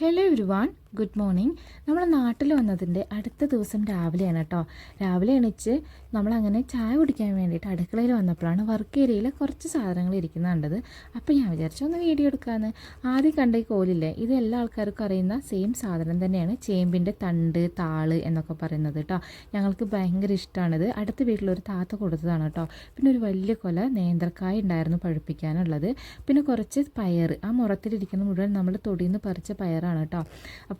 Hello everyone, good morning നമ്മൾ നാട്ടിൽ വന്നതിന്റെ അടുത്ത ദിവസം രാവിലെയാണ് കേട്ടോ രാവിലെ എണീച്ച് നമ്മളങ്ങനെ ചായ കുടിക്കാൻ വേണ്ടിയിട്ട് അടുക്കളയിൽ വന്നപ്പോഴാണ് വർക്ക് ഏരിയയിൽ കുറച്ച് സാധനങ്ങൾ ഇരിക്കുന്ന കണ്ടത്. അപ്പോൾ ഞാൻ വിചാരിച്ചു ഒന്ന് വീഡിയോ എടുക്കാമെന്ന് ആദ്യം കണ്ട ഈ കോലില്ലേ ഇത് എല്ലാ ആൾക്കാർക്കും അറിയുന്ന സെയിം സാധനം തന്നെയാണ് ചേമ്പിന്റെ തണ്ട് താൾ എന്നൊക്കെ പറയുന്നത് കേട്ടോ ഞങ്ങൾക്ക് ഭയങ്കര ഇഷ്ടമാണിത്. അടുത്ത വീട്ടിലൊരു താത്ത കൊടുത്തതാണ് കേട്ടോ പിന്നെ ഒരു വലിയ കൊല നേന്ത്രക്കായ ഉണ്ടായിരുന്നു പഴുപ്പിക്കാനുള്ളത്. പിന്നെ കുറച്ച് പയർ ആ മുറത്തിലിരിക്കുന്ന മുഴുവൻ നമ്മൾ തൊടിയിൽ നിന്ന് പറിച്ച പയറാണ് കേട്ടോ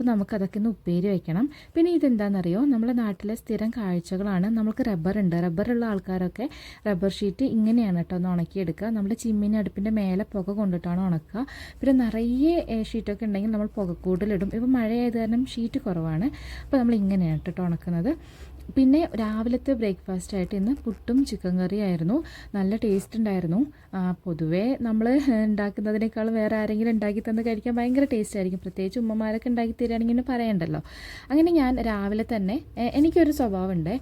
അപ്പോൾ നമുക്കതൊക്കെ ഒന്ന് ഉപ്പേരി വയ്ക്കണം പിന്നെ ഇതെന്താണെന്നറിയോ നമ്മുടെ നാട്ടിലെ സ്ഥിരം കാഴ്ചകളാണ്. നമുക്ക് റബ്ബർ ഉണ്ട്. റബ്ബറുള്ള ആൾക്കാരൊക്കെ റബ്ബർ ഷീറ്റ് ഇങ്ങനെയാണ് കേട്ടോ ഒന്ന് ഉണക്കിയെടുക്കുക. നമ്മുടെ ചിമ്മിനി അടുപ്പിന്റെ മേലെ പുക കൊണ്ടിട്ടാണ് ഉണക്കുക. പിന്നെ നിറയെ ഷീറ്റൊക്കെ ഉണ്ടെങ്കിൽ നമ്മൾ പുകക്കൂടിലിടും ഇപ്പോൾ മഴയായത് കാരണം ഷീറ്റ് കുറവാണ്. അപ്പോൾ നമ്മൾ ഇങ്ങനെയാണ് കേട്ടോ ഉണക്കുന്നത്. പിന്നെ രാവിലത്തെ ബ്രേക്ക്ഫാസ്റ്റ് ആയിട്ട് ഇന്ന് പുട്ടും ചിക്കൻ കറിയായിരുന്നു. നല്ല ടേസ്റ്റ് ഉണ്ടായിരുന്നു. പൊതുവേ നമ്മൾ ഉണ്ടാക്കുന്നതിനേക്കാൾ വേറെ ആരെങ്കിലും ഉണ്ടാക്കി തന്ന് കഴിക്കാൻ ഭയങ്കര ടേസ്റ്റ് ആയിരിക്കും. പ്രത്യേകിച്ച് ഉമ്മമാരൊക്കെ ഉണ്ടാക്കി തരികയാണെങ്കിൽ പറയണ്ടല്ലോ. അങ്ങനെ ഞാൻ രാവിലെ തന്നെ എനിക്കൊരു സ്വഭാവമുണ്ട്.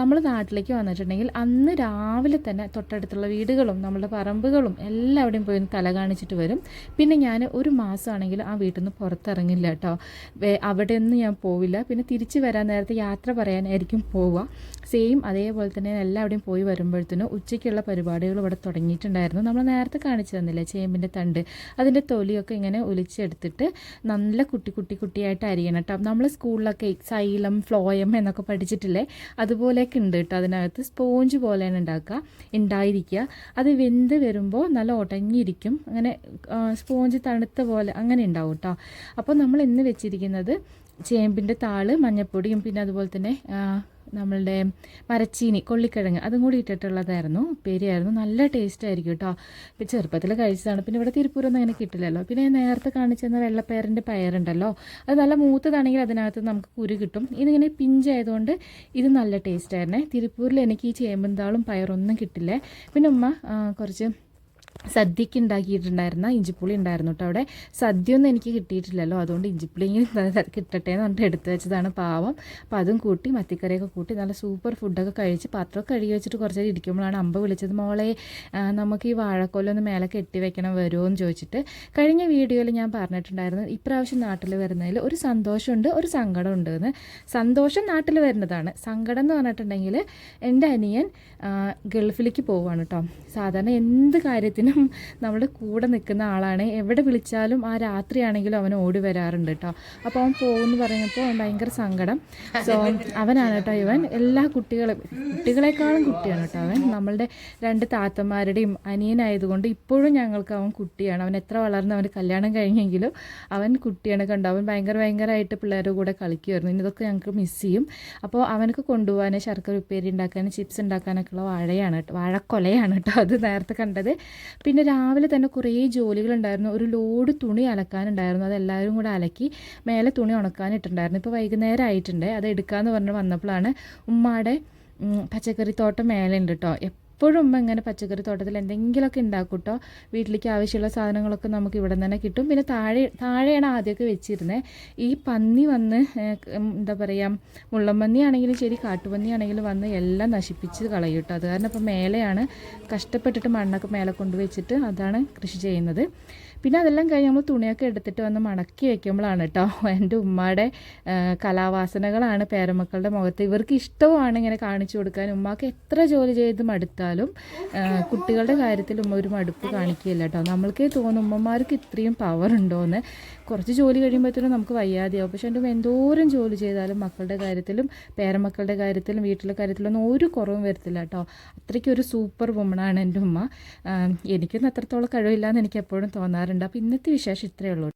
നമ്മൾ നാട്ടിലേക്ക് വന്നിട്ടുണ്ടെങ്കിൽ അന്ന് രാവിലെ തന്നെ തൊട്ടടുത്തുള്ള വീടുകളും നമ്മുടെ പറമ്പുകളും എല്ലാവിടെയും പോയി തല കാണിച്ചിട്ട് വരും. പിന്നെ ഞാൻ ഒരു മാസമാണെങ്കിൽ ആ വീട്ടിൽ നിന്ന് പുറത്തിറങ്ങില്ല കേട്ടോ. അവിടെ ഒന്നും ഞാൻ പോവില്ല. പിന്നെ തിരിച്ച് വരാൻ നേരത്തെ യാത്ര പറയാനായിരിക്കും പോവുക. സെയിം അതേപോലെ തന്നെ എല്ലാവിടെയും പോയി വരുമ്പോഴത്തേനും ഉച്ചയ്ക്കുള്ള പരിപാടികൾ ഇവിടെ തുടങ്ങിയിട്ടുണ്ടായിരുന്നു. നമ്മൾ നേരത്തെ കാണിച്ചു തന്നില്ലേ ചേമ്പിന്റെ തണ്ട്. അതിന്റെ തൊലിയൊക്കെ ഇങ്ങനെ ഒലിച്ചെടുത്തിട്ട് നല്ല കുട്ടി കുട്ടി കുട്ടിയായിട്ട് അരിയണം കേട്ടോ. നമ്മൾ സ്കൂളിലൊക്കെ സൈലം ഫ്ലോയം എന്നൊക്കെ പഠിച്ചിട്ടില്ലേ? അതുപോലെയൊക്കെ ഉണ്ട് കേട്ടോ അതിനകത്ത്. സ്പോഞ്ച് പോലെയാണ് ഉണ്ടാക്കുക. ഉണ്ടായിരിക്കുക. അത് വെന്ത് വരുമ്പോൾ നല്ല ഉടങ്ങിയിരിക്കും അങ്ങനെ സ്പോഞ്ച് തണുത്ത പോലെ അങ്ങനെ ഉണ്ടാവും കേട്ടോ. അപ്പോൾ നമ്മൾ ഇന്ന് വെച്ചിരിക്കുന്നത് ചേമ്പിന്റെ താൾ മഞ്ഞപ്പൊടിയും പിന്നെ അതുപോലെ തന്നെ നമ്മളുടെ മരച്ചീനി കൊള്ളിക്കിഴങ്ങ് അതും കൂടി ഇട്ടിട്ടുള്ളതായിരുന്നു. ഉപ്പേരിയായിരുന്നു. നല്ല ടേസ്റ്റ് ആയിരിക്കും കേട്ടോ ഇപ്പം ചെറുപ്പത്തിൽ കഴിച്ചതാണ്. പിന്നെ ഇവിടെ തിരുപ്പൂരൊന്നും അങ്ങനെ കിട്ടില്ലല്ലോ. പിന്നെ നേരത്തെ കാണിച്ചു തന്ന വെള്ളപ്പയറിന്റെ പയറുണ്ടല്ലോ. അത് നല്ല മൂത്തതാണെങ്കിൽ അതിനകത്ത് നമുക്ക് കുരു കിട്ടും. ഇതിങ്ങനെ പിഞ്ചായതുകൊണ്ട് ഇത് നല്ല ടേസ്റ്റ് ആയിരുന്നേ. തിരുപ്പൂരിൽ എനിക്ക് ഈ ചേമ്പന്താളും പയറൊന്നും കിട്ടില്ലേ. പിന്നെ ഉമ്മ കുറച്ച് സദ്യക്ക് ഉണ്ടാക്കിയിട്ടുണ്ടായിരുന്ന ഇഞ്ചിപ്പുളി ഉണ്ടായിരുന്നു കേട്ടോ അവിടെ. സദ്യ ഒന്നും എനിക്ക് കിട്ടിയിട്ടില്ലല്ലോ. അതുകൊണ്ട് ഇഞ്ചിപ്പുളി കിട്ടട്ടെ എന്ന് പറഞ്ഞിട്ട് എടുത്തു വെച്ചതാണ് പാവം. അപ്പോൾ അതും കൂട്ടി മത്തിക്കറിയൊക്കെ കൂട്ടി നല്ല സൂപ്പർ ഫുഡൊക്കെ കഴിച്ച് പാത്രമൊക്കെ കഴുകി വെച്ചിട്ട് കുറച്ച് നേരം ഇരിക്കുമ്പോഴാണ് അമ്പ വിളിച്ചത് മോളെ നമുക്ക് ഈ വാഴക്കൊല്ലൊന്ന് മേലെ കെട്ടി വെക്കണം വരുമോ എന്ന് ചോദിച്ചിട്ട്. കഴിഞ്ഞ വീഡിയോയിൽ ഞാൻ പറഞ്ഞിട്ടുണ്ടായിരുന്നു ഇപ്രാവശ്യം നാട്ടിൽ വരുന്നതിൽ ഒരു സന്തോഷമുണ്ട് ഒരു സങ്കടം ഉണ്ട് എന്ന്. സന്തോഷം നാട്ടിൽ വരുന്നതാണ്. സങ്കടം എന്ന് പറഞ്ഞിട്ടുണ്ടെങ്കിൽ എന്റെ അനിയൻ ഗൾഫിലേക്ക് പോവുകയാണ് കേട്ടോ. സാധാരണ എന്ത് കാര്യത്തിനും നമ്മുടെ കൂടെ നിൽക്കുന്ന ആളാണ്. എവിടെ വിളിച്ചാലും ആ രാത്രിയാണെങ്കിലും അവൻ ഓടി വരാറുണ്ട് കേട്ടോ. അപ്പോൾ അവൻ പോകുമെന്ന് പറഞ്ഞപ്പോൾ ഭയങ്കര സങ്കടം. സോ അവനാണ് കേട്ടോ ഇവൻ. എല്ലാ കുട്ടികളും കുട്ടികളെക്കാളും കുട്ടിയാണ് കേട്ടോ അവൻ. നമ്മളുടെ രണ്ട് താത്തമാരുടെയും അനിയനായതുകൊണ്ട് ഇപ്പോഴും ഞങ്ങൾക്ക് അവൻ കുട്ടിയാണ്. അവൻ എത്ര വളർന്ന് അവന് കല്യാണം കഴിഞ്ഞെങ്കിലും അവൻ കുട്ടിയാണ്. കണ്ടോ? അവൻ ഭയങ്കര ഭയങ്കരമായിട്ട് പിള്ളേരുടെ കൂടെ കളിക്കുമായിരുന്നു ഇനി ഇതൊക്കെ ഞങ്ങൾക്ക് മിസ് ചെയ്യും. അപ്പോൾ അവനക്ക് കൊണ്ടുപോകാൻ ശർക്കര ഉപ്പേരി ഉണ്ടാക്കാൻ ചിപ്സ് ഉണ്ടാക്കാനൊക്കെയുള്ള വാഴയാണ് കേട്ടോ. വാഴക്കൊലയാണ് കേട്ടോ അത് നേരത്തെ കണ്ടത്. പിന്നെ രാവിലെ തന്നെ കുറേ ജോലികളുണ്ടായിരുന്നു. ഒരു ലോഡ് തുണി അലക്കാനുണ്ടായിരുന്നു. അതെല്ലാവരും കൂടെ അലക്കി മേലെ തുണി ഉണക്കാനിട്ടുണ്ടായിരുന്നു. ഇപ്പോൾ വൈകുന്നേരം ആയിട്ടുണ്ട്. അത് എടുക്കാമെന്ന് പറഞ്ഞ് വന്നപ്പോഴാണ് ഉമ്മാടെ പച്ചക്കറി തോട്ടം മേലെ ഉണ്ട് കേട്ടോ എപ്പോഴും ഉമ്മ ഇങ്ങനെ പച്ചക്കറി തോട്ടത്തിൽ എന്തെങ്കിലുമൊക്കെ ഉണ്ടാക്കും കേട്ടോ വീട്ടിലേക്ക് ആവശ്യമുള്ള സാധനങ്ങളൊക്കെ നമുക്ക് ഇവിടെ തന്നെ കിട്ടും. പിന്നെ താഴെ താഴെയാണ് ആദ്യമൊക്കെ വെച്ചിരുന്നത് ഈ പന്നി വന്ന് എന്താ പറയുക മുള്ളമ്പന്നി ആണെങ്കിലും ശരി കാട്ടുപന്നി ആണെങ്കിലും വന്ന് എല്ലാം നശിപ്പിച്ച് കളയും കേട്ടോ. അത് കാരണം ഇപ്പോൾ മേലെയാണ് കഷ്ടപ്പെട്ടിട്ട് മണ്ണൊക്കെ മേലെ കൊണ്ടുവച്ചിട്ട് അതാണ് കൃഷി ചെയ്യുന്നത്. പിന്നെ അതെല്ലാം കഴിഞ്ഞ് നമ്മൾ തുണിയൊക്കെ എടുത്തിട്ട് വന്ന് മണക്കി വയ്ക്കുമ്പോഴാണ് കേട്ടോ എന്റെ ഉമ്മയുടെ കലാവാസനകളാണ് പേരമക്കളുടെ മുഖത്ത്. ഇവർക്ക് ഇഷ്ടവുമാണ് ഇങ്ങനെ കാണിച്ചു കൊടുക്കാൻ. ഉമ്മക്ക് എത്ര ജോലി ചെയ്ത് മടുത്താലും കുട്ടികളുടെ കാര്യത്തിൽ ഉമ്മ ഒരു മടുപ്പ് കാണിക്കുകയില്ല കേട്ടോ നമ്മൾക്കേ തോന്നും ഉമ്മമാർക്ക് ഇത്രയും പവർ ഉണ്ടോയെന്ന് കുറച്ച് ജോലി കഴിയുമ്പോഴത്തേനും നമുക്ക് വയ്യാതെയാവും. പക്ഷെ എന്റെ എന്തോരം ജോലി ചെയ്താലും മക്കളുടെ കാര്യത്തിലും പേരമക്കളുടെ കാര്യത്തിലും വീട്ടിലെ കാര്യത്തിലൊന്നും ഒരു കുറവും വരത്തില്ല കേട്ടോ അത്രയ്ക്കൊരു സൂപ്പർ വുമണാണ് എന്റെ ഉമ്മ. എനിക്കൊന്നും അത്രത്തോളം കഴിവില്ല എന്ന് എനിക്ക് എപ്പോഴും തോന്നാറുണ്ട്. അപ്പോൾ ഇന്നത്തെ വിശേഷം ഇത്രയേ ഉള്ളൂ.